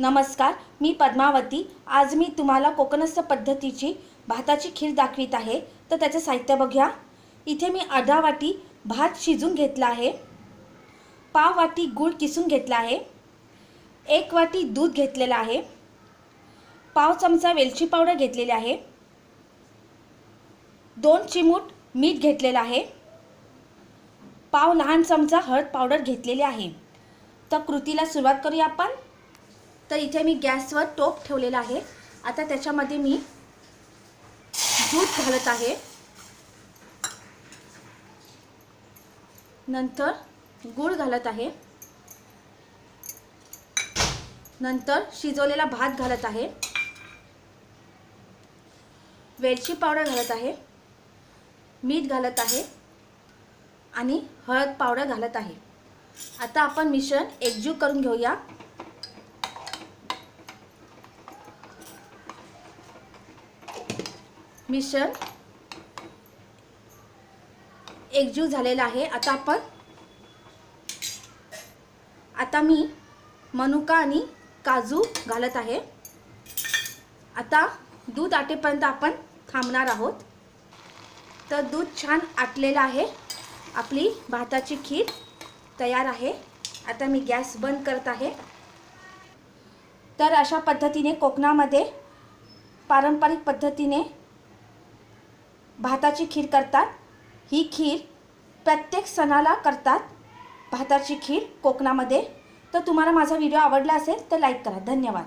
नमस्कार मी पद्मावती. आज मी तुम्हाला कोकणस्थ पद्धतीची भाताची खीर दाखवित आहे. तर त्याचं साहित्य बघूया. इथे मी अर्धा वाटी भात शिजून घेतला आहे. पाव वाटी गूळ किसून घेतला आहे. एक वाटी दूध घेतलेलं आहे. पाव चमचा वेलची पावडर घेतलेली आहे. दोन चिमूट मीठ घेतलेलं आहे. पाव लहान चमचा हळद पावडर घेतलेली आहे. तर कृतीला सुरुवात करूया आपण. तर इथे मी गॅसवर टोप ठेवलेला आहे. आता त्याच्यामध्ये मी दूध घालत आहे. नंतर गूळ घालत आहे. नंतर शिजवलेला भात घालत आहे. वेलची पावडर घालत आहे. मीठ घालत आहे. आणि हळद पावडर घालत आहे. आता आपण मिश्रण एकजीव करून घेऊया. मिश्रण. एकजीव झालेलं आहे. आता आपण आता मी मनुका आणि काजू घालत आहे. आता दूध आटेपर्यंत आपण थांबणार आहोत. तर दूध छान आटलेलं आहे. आपली भाताची खीर तयार आहे. आता मी गॅस बंद करत आहे. तर अशा पद्धतीने कोकणामध्ये पारंपरिक पद्धतीने भाताची खीर करतात. ही खीर प्रत्येक सणाला करतात भाताची खीर कोकणामध्ये. तर तुम्हाला माझा व्हिडिओ आवडला असेल तर लाईक करा. धन्यवाद.